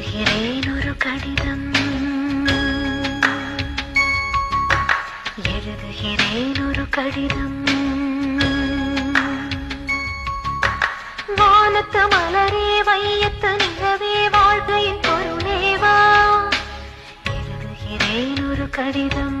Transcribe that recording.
எழுதுகிறேன் ஒரு கடிதம் எழுதுகிறேன் ஒரு கடிதம் வானத்து மலரே வையத்து நிலவே வாழ்க்கையின் பொருளேவா? எழுதுகிறேன் ஒரு கடிதம்